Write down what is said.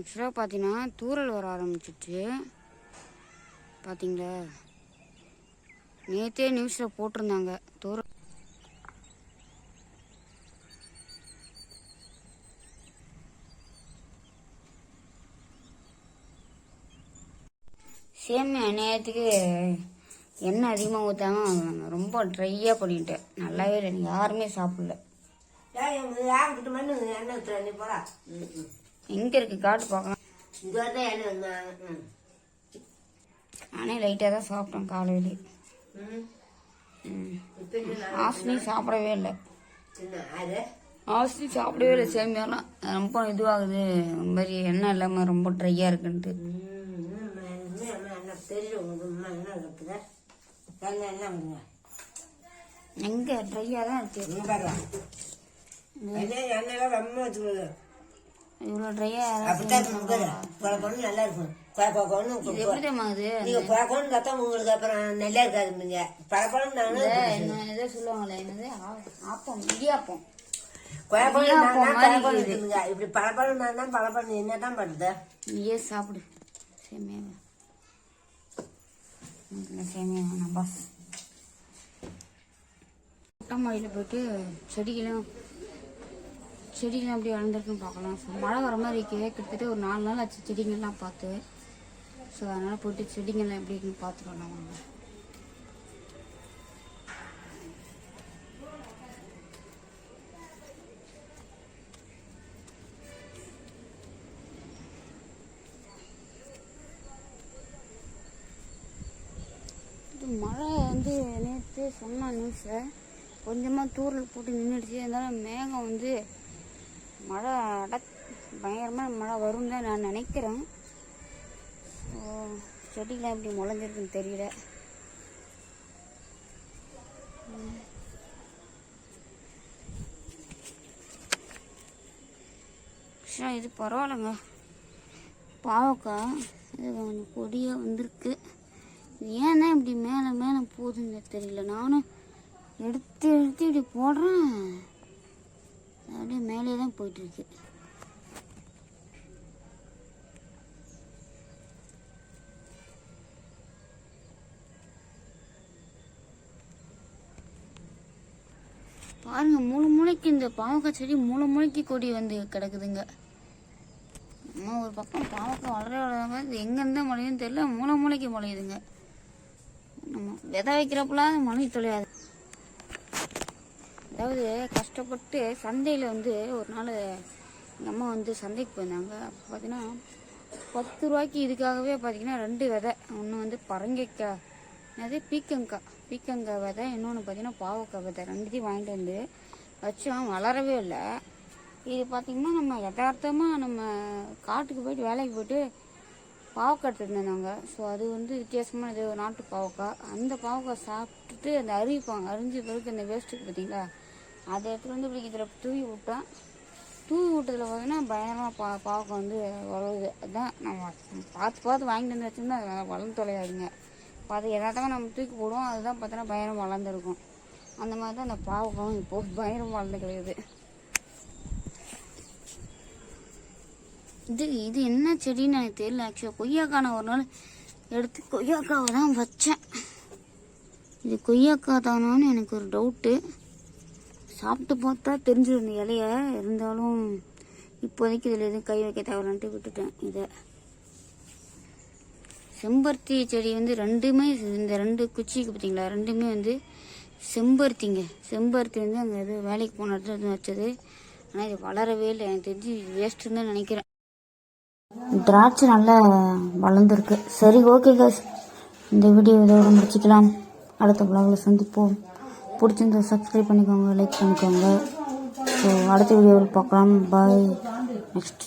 ஆக்சுவலாக பார்த்தீங்கன்னா தூறல் வர ஆரம்பிச்சிச்சு. பார்த்தீங்களா நேற்றே நியூஸில் போட்டிருந்தாங்க. தூரல் சேமியா நேரத்துக்கு எண்ணெய் அதிகமாக ஊற்றாம ரொம்ப ட்ரையாக பண்ணிட்டேன். நல்லாவே இல்லை. யாருமே சாப்பிடல. எங்கே இருக்கு காட்டு பார்க்கலாம் நானே லைட்டாக தான் சாப்பிட்டேன் காலையிலே. ஆஸ்னி சாப்பிடவே இல்லை. ஆஸ்னி சாப்பிடவே இல்லை சேமியாலாம் ரொம்ப இதுவாகுது. ஒரு மாதிரி எண்ணெய் இல்லாமல் ரொம்ப ட்ரையாக இருக்குன்ட்டு. இருக்குதா எங்கே ட்ரையாக தான் இருக்கு. ரொம்ப இவ்வளோ ட்ரையாக அப்படித்தான் கொண்டு நல்லா இருக்கும். கொலை கொலை கொண்டு இது எப்படி தெரியுமா அது? நீங்க கொலை கொண்டு பார்த்தா உங்களுக்கு அப்புறம் நல்லா இருக்காது நீங்க. நானும் என்ன ஏதோ சொல்லுவாங்களே என்னது? ஆப்பம் இடியாப்பம். இருக்குங்க இப்படி பல பழம் நான் தான் பல பழம் என்ன தான் பண்ணுது நீயே சாப்பிடு. இல்லை சேமியா வேணாம் பாஸ். மொட்டைமாடியில் போயிட்டு செடிகளும் செடிகள்லாம் எப்படி வளர்ந்துருக்குன்னு பார்க்கலாம். ஸோ மழை வர மாதிரி இருக்கு. கிட்டத்தட்ட ஒரு நாலு நாள் ஆச்சு செடிங்கள்லாம் பார்த்து. ஸோ அதனால் போயிட்டு செடிங்கள்லாம் எப்படி இருக்குன்னு பார்த்துக்கலாம் வாங்க. மழை வந்து நேற்று சொன்னான் நியூஸை கொஞ்சமாக தூரில் போட்டு நின்றுடுச்சு இருந்தாலும் மேகம் வந்து மழை அட பயங்கரமாக மழை வரும் தான் நான் நினைக்கிறேன். ஓ செடிலாம் எப்படி முளைஞ்சிருக்குன்னு தெரியல. ஆக்சுவலாக இது பரவாயில்லைங்க. பாவக்காய் இது கொஞ்சம் கொடியாக வந்திருக்கு. ஏன்னா இப்படி மேலே மேலே போகுதுன்னு தெரியல. நானும் எடுத்து எடுத்து இப்படி போடுறேன். அப்படியே மேலே தான் போயிட்டுருக்கு. பாருங்க மூணு மூளைக்கு இந்த பாவக்காய் செடி மூணு மூளைக்கு கொடி வந்து கிடக்குதுங்க. அம்மா ஒரு பக்கம் பாவக்காய் வளர வளராங்க இது எங்கேருந்து முளையுதுன்னு தெரியல மூளை மூளைக்கு முளையுதுங்க நம்ம விதை வைக்கிறப்பெல்லாம் அது தொலையாது. அதாவது கஷ்டப்பட்டு சந்தையில் வந்து ஒரு நாள் எங்கள் அம்மா வந்து சந்தைக்கு போயிருந்தாங்க. அப்போ பார்த்தீங்கன்னா பத்து ரூபாய்க்கு இதுக்காகவே பார்த்தீங்கன்னா ரெண்டு விதை. ஒன்று வந்து பரங்கைக்காய் என்னது பீக்கங்காய் பீக்கங்காய் விதை இன்னொன்று பார்த்தீங்கன்னா பாவக்காய் விதை. ரெண்டுத்தையும் வாங்கிட்டு வந்து வச்சோம். வளரவே இல்லை. இது பார்த்திங்கன்னா நம்ம யதார்த்தமாக நம்ம காட்டுக்கு போயிட்டு வேலைக்கு போயிட்டு பாவக்காய் எடுத்துட்டு ஸோ அது வந்து வித்தியாசமான இது நாட்டு பாவக்காய். அந்த பாவக்காய் சாப்பிட்டுட்டு அந்த அரிப்பாங்க அரிஞ்சு பிறகு அந்த வேஸ்ட்டுக்கு பார்த்தீங்களா அதை எடுத்துகிட்டு வந்து இப்படி இதில் தூவி விட்டேன். தூவி விட்டதில் பார்த்தீங்கன்னா பயங்கரமாக பா பாவக்காய் வந்து வளருது. அதுதான் நம்ம பார்த்து பார்த்து வாங்கிட்டு வந்து வச்சுருந்தா அது வளர்ந்து தொலையாதுங்க. இப்போ அது நம்ம தூக்கி போடுவோம் அதுதான் பார்த்தோன்னா பயங்கரம் வளர்ந்துருக்கும். அந்த மாதிரி தான் அந்த பாவக்காயும் இப்போது பயங்கரம் வளர்ந்து கிடையாது இது இது என்ன செடின்னு எனக்கு தெரியல. ஆக்சுவலாக கொய்யாக்காய் நான் ஒரு நாள் எடுத்து கொய்யாக்காவை தான் வச்சேன். இது கொய்யாக்காய் தானான்னு எனக்கு ஒரு டவுட்டு சாப்பிட்டு பார்த்தா தெரிஞ்சிடும் இந்த இலைய. இருந்தாலும் இப்போதைக்கு இதில் எதுவும் கை வைக்க தேவையில்லான்ட்டு விட்டுட்டேன் இதை. செம்பருத்தி செடி வந்து ரெண்டுமே இந்த ரெண்டு குச்சிக்கு பார்த்தீங்களா ரெண்டுமே வந்து செம்பருத்திங்க. செம்பருத்தி வந்து அங்கே இது வேலைக்கு போன இடத்துல எதுவும் வச்சது. ஆனால் இது வளரவே இல்லை. எனக்கு தெரிஞ்சு வேஸ்ட்டுன்னு தான் நினைக்கிறேன். திராட்சை நல்லா வளர்ந்துருக்கு. சரி ஓகே காஸ் இந்த வீடியோ இதோட முடிச்சுக்கலாம். அடுத்த vlogல சந்திப்போம். பிடிச்சிருந்தா சப்ஸ்கிரைப் பண்ணிக்கோங்க லைக் பண்ணிக்கோங்க. ஸோ அடுத்த வீடியோவில் பார்க்கலாம். Bye next